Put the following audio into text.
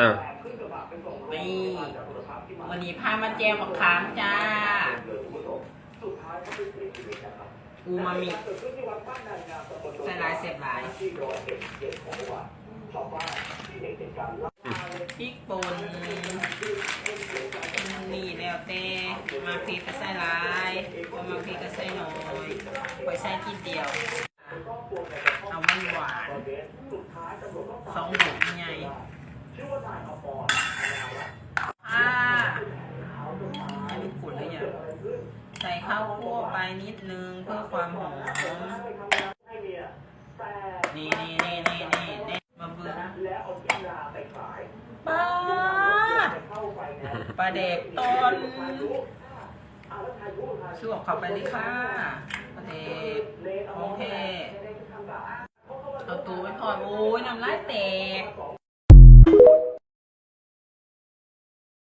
อะนี่วันนี้พามาแจมบักขามจ้า อูมามิใส่ลายเสียบหลายพริกป่นนี่แล้วแต่มาพริกก็ใส่ลายบ่มาพริกก็ใส่น้อยไว้ใส่ทีเดียวเอามันหวานสองบุกใหญ่ อ่าให้มันขุ่นเลยอย่างใส่ข้าวคั่วไปนิดนึงเพื่อความหอมนี่นี่นี่นี่นี่นี่มาเบื่อปลาปลาเด็กตอนสวบเข้าไปเลยค่ะปลาเด็กโอเคเอาตัวไว้ก่อนโอ้ยน้ำลายแตก